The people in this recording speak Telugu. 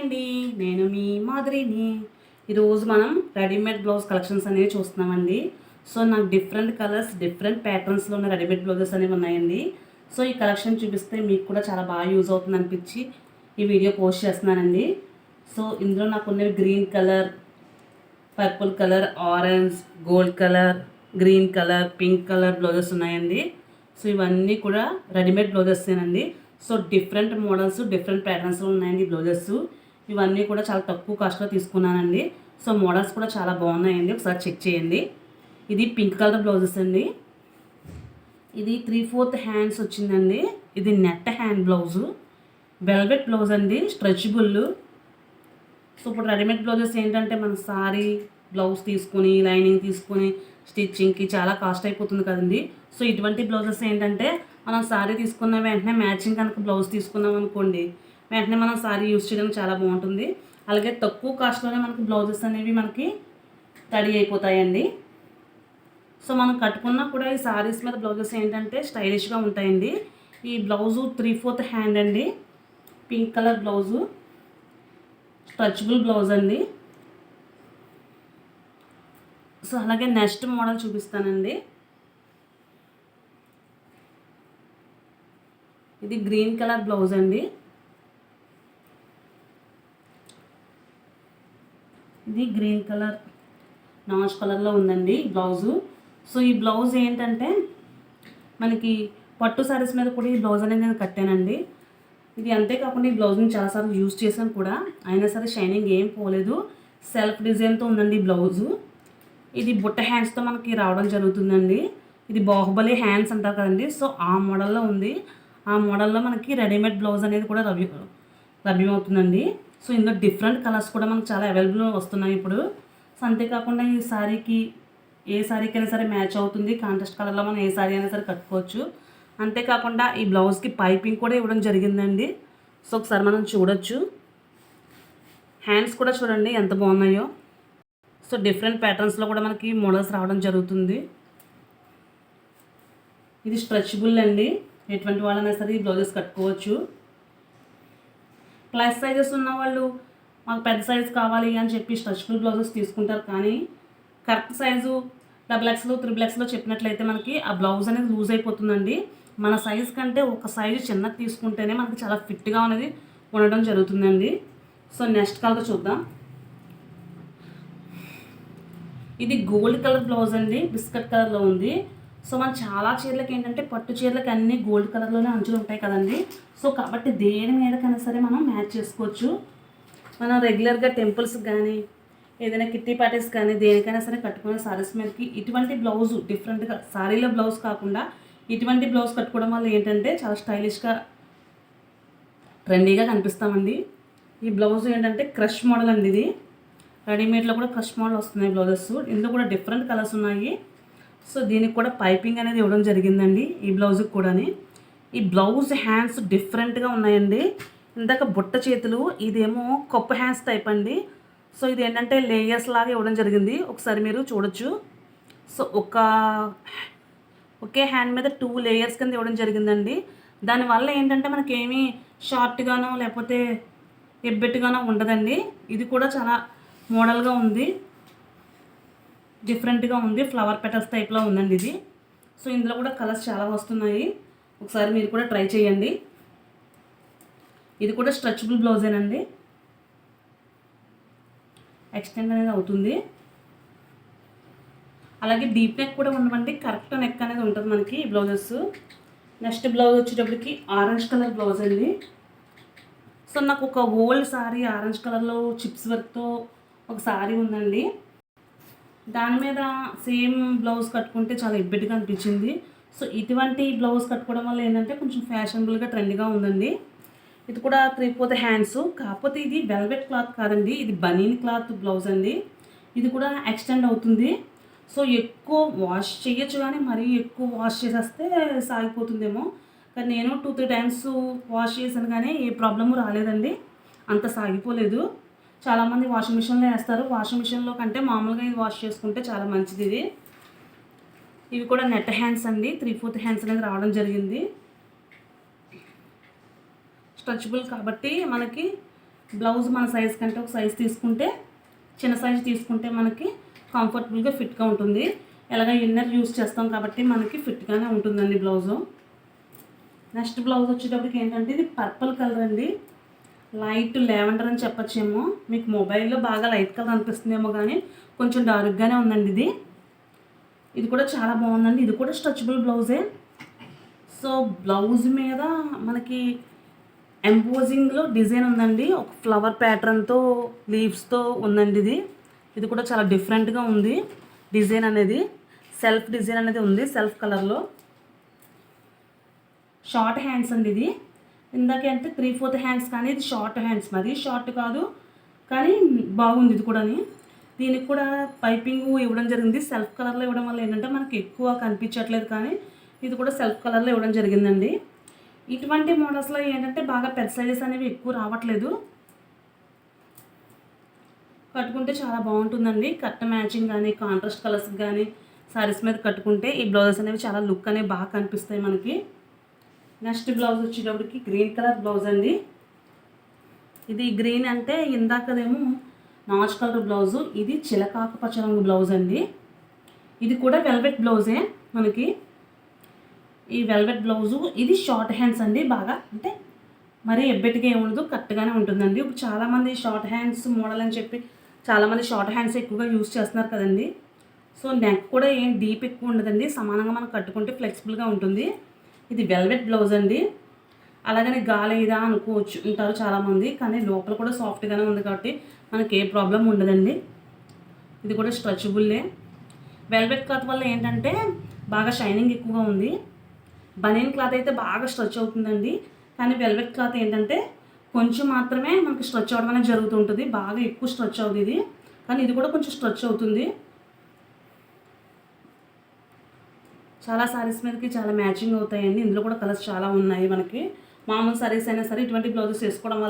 అండి. నేను మీ మాదిరిని ఈరోజు మనం రెడీమేడ్ బ్లౌజ్ కలెక్షన్స్ అనేవి చూస్తున్నామండి. సో నాకు డిఫరెంట్ కలర్స్ డిఫరెంట్ ప్యాటర్న్స్లో ఉన్న రెడీమేడ్ బ్లౌజెస్ అనేవి ఉన్నాయండి. సో ఈ కలెక్షన్ చూపిస్తే మీకు కూడా చాలా బాగా యూజ్ అవుతుంది అనిపించి ఈ వీడియో పోస్ట్ చేస్తున్నానండి. సో ఇందులో నాకు ఉన్నవి green colour purple colour orange gold colour green colour pink colour blouses ఉన్నాయండి. సో ఇవన్నీ కూడా రెడీమేడ్ బ్లౌజెస్సేనండి. సో డిఫరెంట్ మోడల్స్ డిఫరెంట్ ప్యాటర్న్స్లో ఉన్నాయండి బ్లౌజెస్ ఇవన్నీ కూడా చాలా తక్కువ కాస్ట్లో తీసుకున్నానండి. సో మోడల్స్ కూడా చాలా బాగున్నాయండి. ఒకసారి చెక్ చేయండి. ఇది పింక్ కలర్ బ్లౌజెస్ అండి. ఇది త్రీ ఫోర్త్ హ్యాండ్స్ వచ్చిందండి. ఇది net hand blouse velvet blouse అండి. స్ట్రెచబుల్ సో ఇప్పుడు రెడీమేడ్ బ్లౌజెస్ ఏంటంటే మనం సారీ బ్లౌజ్ తీసుకొని లైనింగ్ తీసుకొని స్టిచ్చింగ్కి చాలా కాస్ట్ అయిపోతుంది కదండి. సో ఇటువంటి బ్లౌజెస్ ఏంటంటే మనం సారీ తీసుకున్న వెంటనే మ్యాచింగ్ కనుక బ్లౌజ్ తీసుకున్నాం అనుకోండి వెంటనే మనం సారీ యూస్ చేయడానికి చాలా బాగుంటుంది. అలాగే తక్కువ కాస్ట్లోనే మనకి బ్లౌజెస్ అనేవి మనకి రెడీ అయిపోతాయండి. సో మనం కట్టుకున్నా కూడా ఈ సారీస్ మీద బ్లౌజెస్ ఏంటంటే స్టైలిష్గా ఉంటాయండి. ఈ బ్లౌజు త్రీ ఫోర్త్ హ్యాండ్ అండి. Pink colour blouse. Stretchable blouse అండి. సో అలాగే నెక్స్ట్ మోడల్ చూపిస్తానండి. ఇది గ్రీన్ కలర్ బ్లౌజ్ అండి. ఇది గ్రీన్ కలర్ నాష్ కలర్లో ఉందండి బ్లౌజు. సో ఈ బ్లౌజ్ ఏంటంటే మనకి పట్టు సారీస్ మీద కూడా ఈ బ్లౌజ్ అనేది నేను కట్టానండి. ఇది అంతేకాకుండా ఈ బ్లౌజ్ని చాలాసార్లు యూజ్ చేశాను కూడా. అయినా సరే షైనింగ్ ఏం పోలేదు. సెల్ఫ్ డిజైన్తో ఉందండి ఈ బ్లౌజు. ఇది బుట్ట హ్యాండ్స్తో మనకి రావడం జరుగుతుందండి. ఇది బాహుబలి హ్యాండ్స్ అంటారు కదండి. సో ఆ మోడల్లో ఉంది. ఆ మోడల్లో మనకి రెడీమేడ్ బ్లౌజ్ అనేది కూడా లభ్య లభ్యమవుతుందండి. సో ఇందులో డిఫరెంట్ కలర్స్ కూడా మనకు చాలా అవైలబుల్ వస్తున్నాయి ఇప్పుడు. సో అంతేకాకుండా ఈ శారీకి ఏ శారీకి అయినా సరే మ్యాచ్ అవుతుంది. కాంట్రాస్ట్ కలర్లో మనం ఏ శారీ అయినా సరే కట్టుకోవచ్చు. అంతేకాకుండా ఈ బ్లౌజ్కి పైపింగ్ కూడా ఇవ్వడం జరిగిందండి. సో ఒకసారి మనం చూడొచ్చు. హ్యాండ్స్ కూడా చూడండి ఎంత బాగున్నాయో. సో డిఫరెంట్ ప్యాటర్న్స్లో కూడా మనకి మోడల్స్ రావడం జరుగుతుంది. ఇది స్ట్రెచబుల్ అండి. ఎటువంటి వాళ్ళైనా సరే ఈ బ్లౌజెస్ కట్టుకోవచ్చు. ప్లస్ సైజెస్ ఉన్న వాళ్ళు మాకు పెద్ద సైజ్ కావాలి అని చెప్పి స్ట్రెచబుల్ బ్లౌజెస్ తీసుకుంటారు. కానీ కరెక్ట్ సైజు డబుల్ ఎక్స్లో త్రిబుల్ ఎక్స్లో చెప్పినట్లయితే మనకి ఆ బ్లౌజ్ అనేది లూజ్ అయిపోతుందండి. మన సైజ్ కంటే ఒక సైజు చిన్నది తీసుకుంటేనే మనకి చాలా ఫిట్గా అనేది ఉండడం జరుగుతుందండి. సో నెక్స్ట్ కలర్ చూద్దాం. ఇది గోల్డ్ కలర్ బ్లౌజ్ అండి. బిస్కెట్ కలర్లో ఉంది. సో మన చాలా చీరలకు ఏంటంటే పట్టు చీరలకు అన్ని గోల్డ్ కలర్లోనే అంచులు ఉంటాయి కదండి. సో కాబట్టి దేని మీదకైనా సరే మనం మ్యాచ్ చేసుకోవచ్చు. మనం రెగ్యులర్గా టెంపుల్స్కి కానీ ఏదైనా కిట్టి పార్టీస్ కానీ దేనికైనా సరే కట్టుకునే సారీస్ మీదకి ఇటువంటి బ్లౌజ్ డిఫరెంట్గా సారీలో బ్లౌజ్ కాకుండా ఇటువంటి బ్లౌజ్ కట్టుకోవడం వల్ల ఏంటంటే చాలా స్టైలిష్గా ట్రెండీగా కనిపిస్తామండి. ఈ బ్లౌజ్ ఏంటంటే క్రష్ మోడల్ అండి ఇది. రెడీమేడ్లో కూడా క్రష్ మోడల్ వస్తున్నాయి బ్లౌజెస్. ఇందులో కూడా డిఫరెంట్ కలర్స్ ఉన్నాయి. సో దీనికి కూడా పైపింగ్ అనేది ఇవ్వడం జరిగిందండి ఈ బ్లౌజ్కి కూడాని. ఈ బ్లౌజ్ హ్యాండ్స్ డిఫరెంట్గా ఉన్నాయండి. ఇందాక బుట్ట చేతులు ఇదేమో కొప్ప హ్యాండ్స్ టైప్ అండి. సో ఇది ఏంటంటే లేయర్స్ లాగా ఇవ్వడం జరిగింది. ఒకసారి మీరు చూడొచ్చు. సో ఒక ఒకే హ్యాండ్ మీద టూ లేయర్స్ కింద ఇవ్వడం జరిగిందండి. దానివల్ల ఏంటంటే మనకి ఏమీ షార్ట్గానో లేకపోతే ఎబ్బెట్టుగానో ఉండదండి. ఇది కూడా చాలా మోడల్గా ఉంది. డిఫరెంట్గా ఉంది. ఫ్లవర్ పెటల్స్ టైప్లో ఉందండి ఇది. సో ఇందులో కూడా కలర్స్ చాలా వస్తున్నాయి. ఒకసారి మీరు కూడా ట్రై చేయండి. ఇది కూడా స్ట్రెచబుల్ బ్లౌజేనండి. ఎక్స్టెండ్ అనేది అవుతుంది. అలాగే డీప్ నెక్ కూడా ఉండమండి కరెక్ట్ నెక్ అనేది ఉంటుంది మనకి ఈ బ్లౌజెస్. నెక్స్ట్ బ్లౌజ్ వచ్చేటప్పటికి ఆరెంజ్ కలర్ బ్లౌజ్ అండి సో నాకు ఒక ఓల్డ్ సారీ ఆరెంజ్ కలర్లో చిప్స్ వర్క్తో ఒక సారీ ఉందండి. దాని మీద సేమ్ బ్లౌజ్ కట్టుకుంటే చాలా ఇబ్బెట్టుగా అనిపించింది. సో ఇటువంటి బ్లౌజ్ కట్టుకోవడం వల్ల ఏంటంటే కొంచెం ఫ్యాషనబుల్గా ట్రెండ్గా ఉందండి. ఇది కూడా త్రీ ఫోర్త్ హ్యాండ్స్. కాకపోతే ఇది వెల్వెట్ క్లాత్ కాదండి. ఇది బనీన్ క్లాత్ బ్లౌజ్ అండి. ఇది కూడా ఎక్స్టెండ్ అవుతుంది. సో ఎక్కువ వాష్ చేయొచ్చు కానీ మరీ ఎక్కువ వాష్ చేసేస్తే సాగిపోతుందేమో. కానీ నేను టూ త్రీ టైమ్స్ వాష్ చేశాను కానీ ఏ ప్రాబ్లము రాలేదండి. అంత సాగిపోలేదు. చాలామంది వాషింగ్ మిషన్లో వేస్తారు. వాషింగ్ మిషన్లో కంటే మామూలుగా ఇది వాష్ చేసుకుంటే చాలా మంచిది ఇది. ఇవి కూడా నెట్ హ్యాండ్స్ అండి. త్రీ ఫోర్త్ హ్యాండ్స్ అనేది రావడం జరిగింది. స్ట్రెచబుల్ కాబట్టి మనకి బ్లౌజ్ మన సైజ్ కంటే ఒక సైజ్ తీసుకుంటే చిన్న సైజ్ తీసుకుంటే మనకి కంఫర్టబుల్గా ఫిట్గా ఉంటుంది. ఎలాగ ఇన్నర్ యూస్ చేస్తాం కాబట్టి మనకి ఫిట్గానే ఉంటుందండి బ్లౌజు నెక్స్ట్ బ్లౌజ్ వచ్చేటప్పటికి ఏంటంటే ఇది పర్పుల్ కలర్ అండి. లైట్ లెవెండర్ అని చెప్పచ్చేమో. మీకు మొబైల్లో బాగా లైట్ కలర్ అనిపిస్తుందేమో కానీ కొంచెం డార్క్గానే ఉందండి ఇది. ఇది కూడా చాలా బాగుందండి. ఇది కూడా స్ట్రెచబుల్ బ్లౌజే. సో బ్లౌజ్ మీద మనకి ఎంపోజింగ్లో డిజైన్ ఉందండి. ఒక ఫ్లవర్ ప్యాటర్న్తో లీవ్స్తో ఉందండి ఇది. ఇది కూడా చాలా డిఫరెంట్గా ఉంది డిజైన్ అనేది. సెల్ఫ్ డిజైన్ అనేది ఉంది సెల్ఫ్ కలర్లో. షార్ట్ హ్యాండ్స్ అండి ఇది. ఇందాక అంటే త్రీ ఫోర్త్ హ్యాండ్స్ కానీ ఇది షార్ట్ హ్యాండ్స్ మరి షార్ట్ కాదు కానీ బాగుంది ఇది కూడా దీనికి కూడా పైపింగ్ ఇవ్వడం జరిగింది. సెల్ఫ్ కలర్లో ఇవ్వడం వల్ల ఏంటంటే మనకి ఎక్కువ కనిపించట్లేదు కానీ ఇది కూడా సెల్ఫ్ కలర్లో ఇవ్వడం జరిగిందండి. ఇటువంటి మోడల్స్లో ఏంటంటే బాగా పెద్ద సైజెస్ అనేవి ఎక్కువ రావట్లేదు. కట్టుకుంటే చాలా బాగుంటుందండి. కట్ట మ్యాచింగ్ కానీ కాంట్రాస్ట్ కలర్స్ కానీ సారీస్ మీద కట్టుకుంటే ఈ బ్లౌజెస్ అనేవి చాలా లుక్ అనేవి బాగా కనిపిస్తాయి మనకి. నెక్స్ట్ బ్లౌజ్ వచ్చేటప్పటికి గ్రీన్ కలర్ బ్లౌజ్ అండి. ఇది గ్రీన్ అంటే ఇందాకదేమో నాచ్ కలర్ బ్లౌజు ఇది చిలకాకు పచ్చ రంగు బ్లౌజ్ అండి. ఇది కూడా వెల్వెట్ బ్లౌజే మనకి. ఈ వెల్వెట్ బ్లౌజు ఇది షార్ట్ హ్యాండ్స్ అండి బాగా. అంటే మరీ ఎబ్బెట్టిగా ఏముండదు కరెక్ట్గానే ఉంటుందండి. ఇప్పుడు చాలామంది షార్ట్ హ్యాండ్స్ మోడల్ అని చెప్పి చాలామంది షార్ట్ హ్యాండ్స్ ఎక్కువగా యూస్ చేస్తున్నారు కదండి. సో నెక్ కూడా ఏం డీప్ ఎక్కువ ఉండదండి. సమానంగా మనం కట్టుకుంటే ఫ్లెక్సిబుల్గా ఉంటుంది. ఇది వెల్వెట్ బ్లౌజ్ అండి. అలాగని గాలి ఇదా అనుకోవచ్చు ఉంటారు చాలామంది కానీ లోపల కూడా సాఫ్ట్గానే ఉంది కాబట్టి మనకి ఏ ప్రాబ్లం ఉండదండి. ఇది కూడా స్ట్రెచబుల్లే వెల్వెట్ క్లాత్ వల్ల ఏంటంటే బాగా షైనింగ్ ఎక్కువగా ఉంది. బనీన్ క్లాత్ అయితే బాగా స్ట్రెచ్ అవుతుందండి. కానీ వెల్వెట్ క్లాత్ ఏంటంటే కొంచెం మాత్రమే మనకి స్ట్రెచ్ అవ్వడం అనేది జరుగుతుంటుంది. బాగా ఎక్కువ స్ట్రెచ్ అవుతుంది ఇది. కానీ ఇది కూడా కొంచెం స్ట్రెచ్ అవుతుంది. చాలా సారీస్ మీదకి చాలా మ్యాచింగ్ అవుతాయండి ఇందులో కూడా కలర్స్ చాలా ఉన్నాయి మనకి. మామూలు సారీస్ అయినా సరే ఇటువంటి బ్లౌజెస్ వేసుకోవడం వల్ల